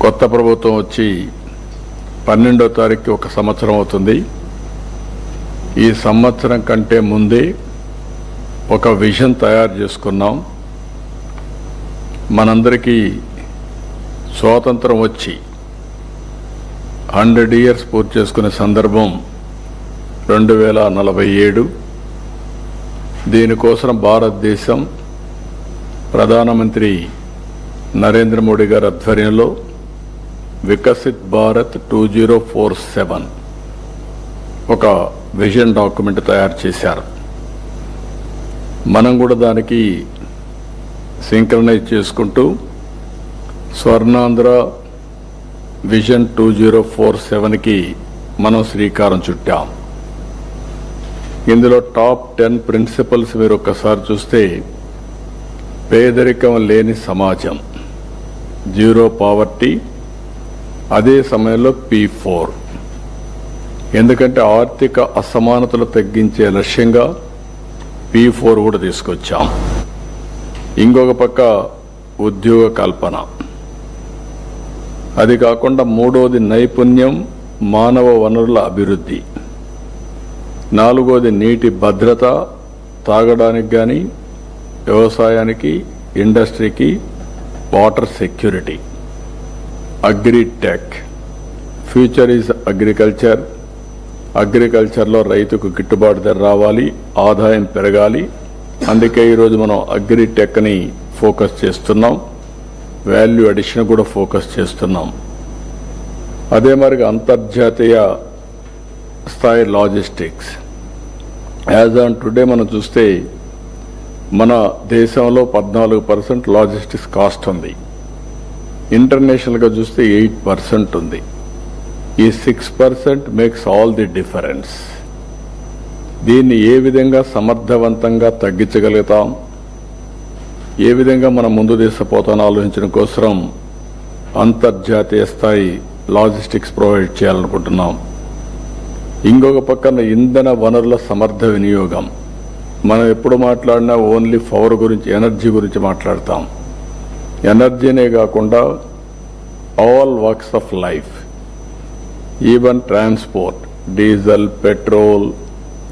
కొత్త ప్రభుత్వం వచ్చి పన్నెండో తారీఖు ఒక సంవత్సరం అవుతుంది. ఈ సంవత్సరం కంటే ముందే ఒక విజన్ తయారు చేసుకున్నాం. మనందరికీ స్వాతంత్రం వచ్చి హండ్రెడ్ ఇయర్స్ పూర్తి చేసుకునే సందర్భం రెండు వేల నలభై ఏడు. దీనికోసం భారతదేశం ప్రధానమంత్రి నరేంద్ర మోడీ గారి ఆధ్వర్యంలో Viksit Bharat two zero four seven ఒక విజన్ డాక్యుమెంట్ తయారు చేశారు. మనం కూడా దానికి సింక్రనైజ్ చేసుకుంటూ Swarnandhra vision two zero four సెవెన్కి మనం శ్రీకారం చుట్టాం. ఇందులో టాప్ టెన్ ప్రిన్సిపల్స్ మీరు ఒక్కసారి చూస్తే పేదరికం లేని సమాజం. జీరో పావర్టీ అదే సమయంలో పీ ఫోర్ ఎందుకంటే ఆర్థిక అసమానతలు తగ్గించే లక్ష్యంగా పీ ఫోర్ కూడా తీసుకొచ్చాం. ఇంకొక పక్క ఉద్యోగ కల్పన. అది కాకుండా మూడోది నైపుణ్యం మానవ వనరుల అభివృద్ధి. నాలుగోది నీటి భద్రత తాగడానికి కానీ వ్యవసాయానికి ఇండస్ట్రీకి water security. Agritech. Future is agriculture అగ్రికల్చర్లో రైతుకు గిట్టుబాటు ధర రావాలి ఆదాయం పెరగాలి. అందుకే ఈరోజు మనం అగ్రిటెక్ని ఫోకస్ చేస్తున్నాం. వాల్యూ అడిషన్ కూడా ఫోకస్ చేస్తున్నాం. అదే మరి అంతర్జాతీయ స్థాయి లాజిస్టిక్స్ యాజ్ ఆన్ టుడే మనం చూస్తే మన దేశంలో పద్నాలుగు పర్సెంట్ లాజిస్టిక్స్ కాస్ట్ ఉంది. ఇంటర్నేషనల్గా చూస్తే ఎయిట్ పర్సెంట్ ఉంది. ఈ six percent makes all the difference దీన్ని ఏ విధంగా సమర్థవంతంగా తగ్గించగలుగుతాం? ఏ విధంగా మనం ముందు తీసుకుపోతానో ఆలోచించడం కోసం అంతర్జాతీయ స్థాయి లాజిస్టిక్స్ ప్రొవైడ్ చేయాలనుకుంటున్నాం. ఇంకొక పక్కన ఇంధన వనరుల సమర్థ వినియోగం. మనం ఎప్పుడు మాట్లాడినా ఓన్లీ పవర్ గురించి ఎనర్జీ గురించి మాట్లాడతాం. ఎనర్జీనే కాకుండా all works of life even transport diesel petrol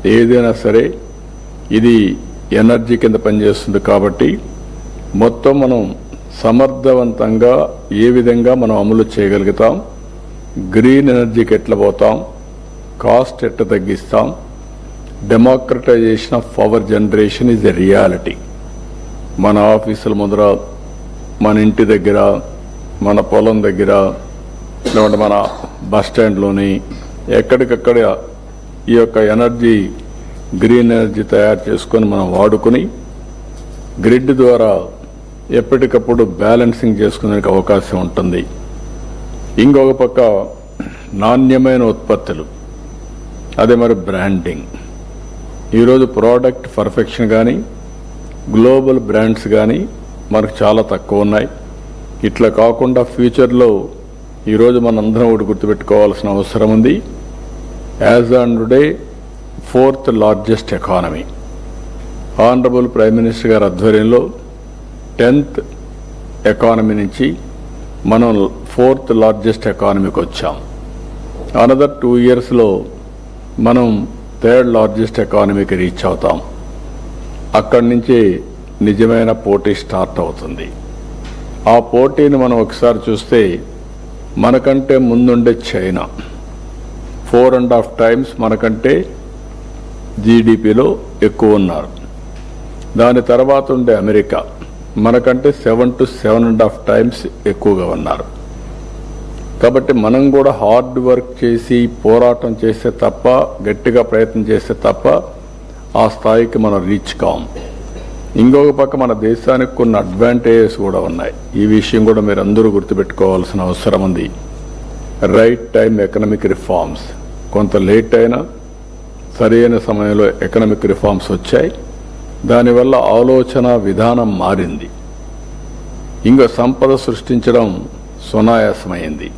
ఏదైనా సరే ఇది ఎనర్జీ కింద పనిచేస్తుంది కాబట్టి మొత్తం మనం సమర్థవంతంగా ఏ విధంగా మనం అమలు చేయగలుగుతాం గ్రీన్ ఎనర్జీకి ఎట్లా పోతాం కాస్ట్ ఎట్లా తగ్గిస్తాం democratisation of power generation is a reality మన ఆఫీసుల ముందర మన ఇంటి దగ్గర మన పొలం దగ్గర లేకుంటే మన బస్ స్టాండ్లోని ఎక్కడికక్కడ ఈ యొక్క ఎనర్జీ గ్రీన్ ఎనర్జీ తయారు చేసుకొని మనం వాడుకొని గ్రిడ్ ద్వారా ఎప్పటికప్పుడు బ్యాలెన్సింగ్ చేసుకునే అవకాశం ఉంటుంది. ఇంకొక పక్క నాణ్యమైన ఉత్పత్తులు. అదే మరి బ్రాండింగ్. ఈరోజు ప్రోడక్ట్ పర్ఫెక్షన్ కానీ గ్లోబల్ బ్రాండ్స్ కానీ మనకు చాలా తక్కువ ఉన్నాయి. ఇట్లా కాకుండా ఫ్యూచర్లో ఈరోజు మనందరం ఒకటి గుర్తుపెట్టుకోవాల్సిన అవసరం ఉంది. As on today fourth largest economy. Honourable prime minister గారి ఆధ్వర్యంలో టెన్త్ ఎకానమీ నుంచి మనం ఫోర్త్ లార్జెస్ట్ ఎకానమీకి వచ్చాం. అనదర్ టూ ఇయర్స్లో మనం థర్డ్ లార్జెస్ట్ ఎకానమీకి రీచ్ అవుతాం. అక్కడి నుంచి నిజమైన పోటీ స్టార్ట్ అవుతుంది. ఆ పోటీని మనం ఒకసారి చూస్తే మనకంటే ముందుండే China. Four and half times మనకంటే జీడిపిలో ఎక్కువ ఉన్నారు. దాని తర్వాత ఉండే అమెరికా. మనకంటే seven to seven and half times ఎక్కువగా ఉన్నారు. కాబట్టి మనం కూడా హార్డ్ వర్క్ చేసి పోరాటం చేస్తే తప్ప గట్టిగా ప్రయత్నం చేస్తే తప్ప ఆ స్థాయికి మనం రీచ్ కాం. ఇంకొక పక్క మన దేశానికి కొన్ని అడ్వాంటేజెస్ కూడా ఉన్నాయి. ఈ విషయం కూడా మీరు అందరూ గుర్తుపెట్టుకోవాల్సిన అవసరం ఉంది. రైట్ టైం ఎకనామిక్ రిఫార్మ్స్ కొంత లేట్ అయినా సరైన సమయంలో ఎకనామిక్ రిఫార్మ్స్ వచ్చాయి. దానివల్ల ఆలోచన విధానం మారింది. ఇంకా సంపద సృష్టించడం సునాయాసమైంది.